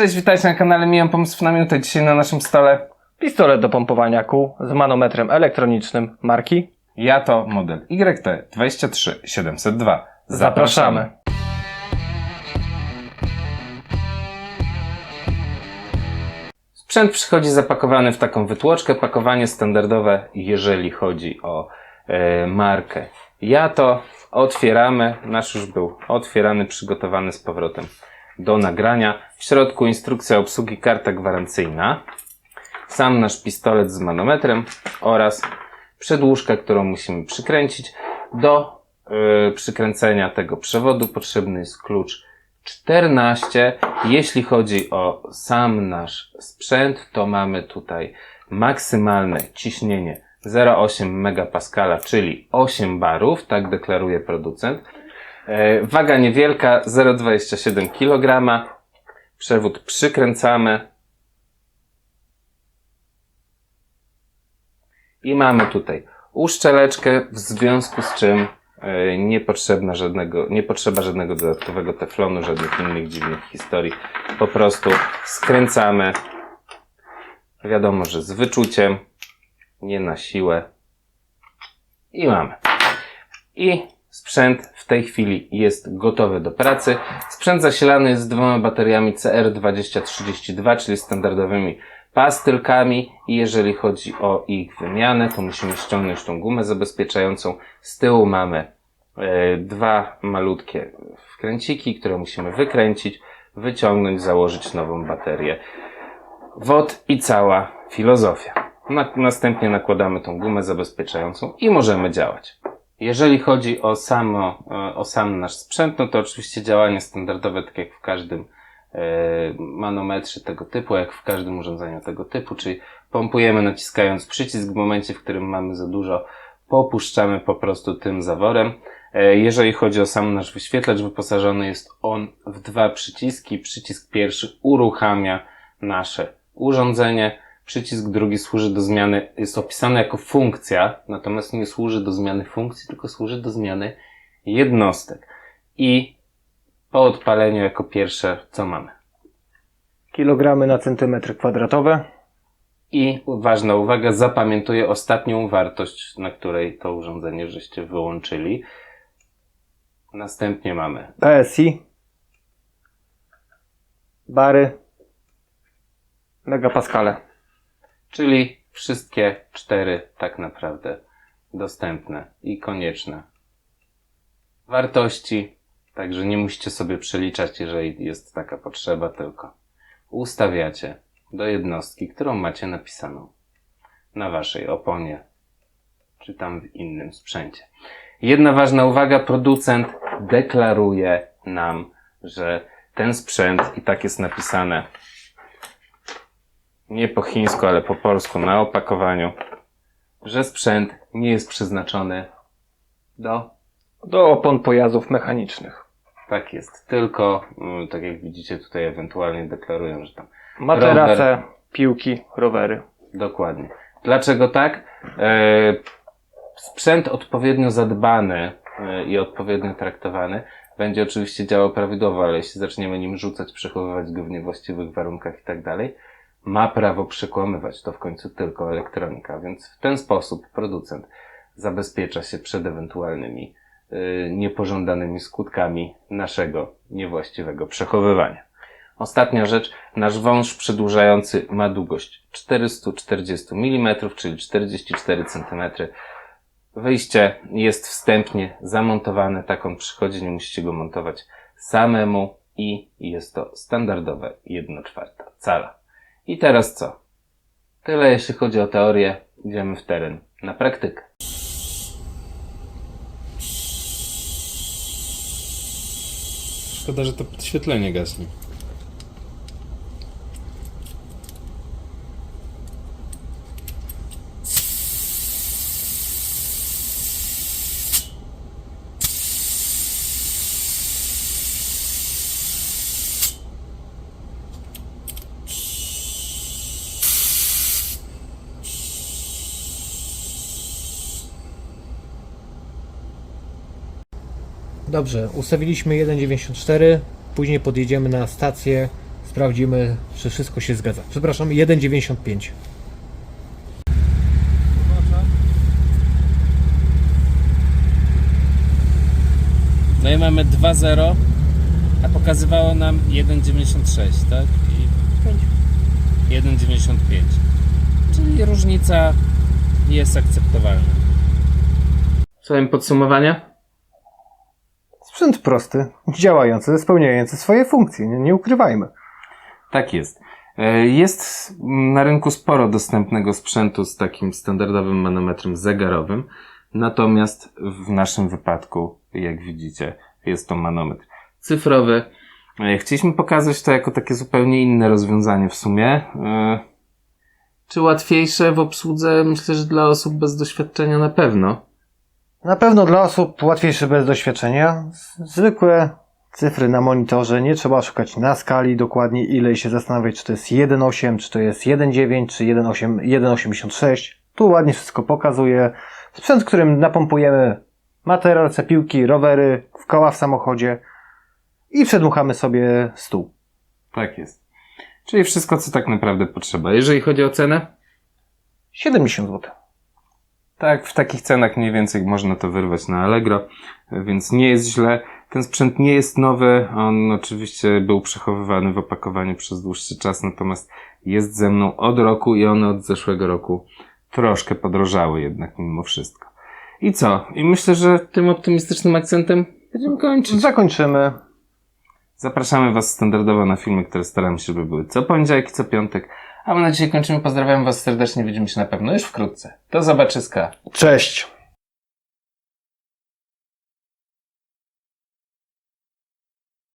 Cześć, witajcie na kanale Mijam Pomysłów na Minutę. Dzisiaj na naszym stole Pistolet do pompowania kół z manometrem elektronicznym marki. ja to model YT23702. Zapraszamy. Sprzęt przychodzi zapakowany w taką wytłoczkę. Pakowanie standardowe, jeżeli chodzi o e, markę. Ja to otwieramy. Nasz już był otwierany, przygotowany z powrotem do nagrania. W środku instrukcja obsługi, karta gwarancyjna. Sam nasz pistolet z manometrem oraz przedłużka, którą musimy przykręcić. Do y, przykręcenia tego przewodu potrzebny jest klucz 14. Jeśli chodzi o sam nasz sprzęt, to mamy tutaj maksymalne ciśnienie 0,8 MPa, czyli 8 barów, tak deklaruje producent. E, Waga niewielka, 0,27 kg. Przewód przykręcamy. I mamy tutaj uszczeleczkę, w związku z czym e, nie, potrzebna żadnego, nie potrzeba żadnego dodatkowego teflonu, żadnych innych dziwnych historii. Po prostu skręcamy. Wiadomo, że z wyczuciem, nie na siłę. I mamy. I sprzęt w tej chwili jest gotowy do pracy. Sprzęt zasilany jest dwoma bateriami CR2032, czyli standardowymi pastylkami i jeżeli chodzi o ich wymianę, to musimy ściągnąć tą gumę zabezpieczającą. Z tyłu mamy e, dwa malutkie wkręciki, które musimy wykręcić, wyciągnąć, założyć nową baterię. WOD i cała filozofia. Na, następnie nakładamy tą gumę zabezpieczającą i możemy działać. Jeżeli chodzi o, samo, e, o sam nasz sprzęt, no to oczywiście działanie standardowe, tak jak w każdym e, manometrze tego typu, jak w każdym urządzeniu tego typu, czyli pompujemy naciskając przycisk w momencie, w którym mamy za dużo, popuszczamy po prostu tym zaworem. E, Jeżeli chodzi o sam nasz wyświetlacz, wyposażony jest on w dwa przyciski. Przycisk pierwszy uruchamia nasze urządzenie. Przycisk drugi służy do zmiany, jest opisany jako funkcja, natomiast nie służy do zmiany funkcji, tylko służy do zmiany jednostek. I po odpaleniu jako pierwsze, co mamy? Kilogramy na centymetry kwadratowe. I ważna uwaga, zapamiętuję ostatnią wartość, na której to urządzenie żeście wyłączyli. Następnie mamy PSI. Bary. Megapaskale. Czyli wszystkie cztery tak naprawdę dostępne i konieczne wartości. Także nie musicie sobie przeliczać, jeżeli jest taka potrzeba, tylko ustawiacie do jednostki, którą macie napisaną na waszej oponie, czy tam w innym sprzęcie. Jedna ważna uwaga, producent deklaruje nam, że ten sprzęt, i tak jest napisane nie po chińsku, ale po polsku na opakowaniu, że sprzęt nie jest przeznaczony do. Do opon pojazdów mechanicznych. Tak jest. Tylko, mm, tak jak widzicie, tutaj ewentualnie deklarują, że tam. Materace, Rower. piłki, rowery. Dokładnie. Dlaczego tak? E, sprzęt odpowiednio zadbany e, i odpowiednio traktowany będzie oczywiście działał prawidłowo, ale jeśli zaczniemy nim rzucać, przechowywać go w niewłaściwych warunkach i tak dalej, ma prawo przekłamywać. To w końcu tylko elektronika, więc w ten sposób producent zabezpiecza się przed ewentualnymi y, niepożądanymi skutkami naszego niewłaściwego przechowywania. Ostatnia rzecz, nasz wąż przedłużający ma długość 440 mm, czyli 44 cm. Wyjście jest wstępnie zamontowane, tak on przychodzi, nie musicie go montować samemu i jest to standardowe 1 czwarta cala. I teraz co? Tyle jeśli chodzi o teorię, idziemy w teren na praktykę. Szkoda, że to podświetlenie gaśnie. Dobrze, ustawiliśmy 1.94, później podjedziemy na stację sprawdzimy, czy wszystko się zgadza. Przepraszam, 1,95. No i mamy 2-0, a pokazywało nam 1,96, tak? I 1,95. Czyli różnica jest akceptowalna. Słuchaj, podsumowania? Sprzęt prosty, działający, spełniający swoje funkcje, nie, nie ukrywajmy. Tak jest. E, Jest na rynku sporo dostępnego sprzętu z takim standardowym manometrem zegarowym, natomiast w naszym wypadku, jak widzicie, jest to manometr cyfrowy. E, Chcieliśmy pokazać to jako takie zupełnie inne rozwiązanie w sumie. E, Czy łatwiejsze w obsłudze? Myślę, że dla osób bez doświadczenia na pewno. Na pewno dla osób łatwiejszych bez doświadczenia, zwykłe cyfry na monitorze, nie trzeba szukać na skali dokładnie ile i się zastanawiać, czy to jest 1,8, czy to jest 1,9, czy 1,8, 1,86. Tu ładnie wszystko pokazuje. Sprzęt, którym napompujemy materiał, cepiłki, rowery, w koła w samochodzie i przedmuchamy sobie stół. Tak jest. Czyli wszystko, co tak naprawdę potrzeba. Jeżeli chodzi o cenę, 70 zł. Tak, w takich cenach mniej więcej można to wyrwać na Allegro, więc nie jest źle. Ten sprzęt nie jest nowy, on oczywiście był przechowywany w opakowaniu przez dłuższy czas, natomiast jest ze mną od roku i one od zeszłego roku troszkę podrożały jednak mimo wszystko. I co? I myślę, że tym optymistycznym akcentem będziemy kończyć. Zakończymy. Zapraszamy Was standardowo na filmy, które staramy się, żeby były co poniedziałek i co piątek. A my na dzisiaj kończymy. Pozdrawiam Was serdecznie. Widzimy się na pewno już wkrótce. Do zobaczyska. Cześć!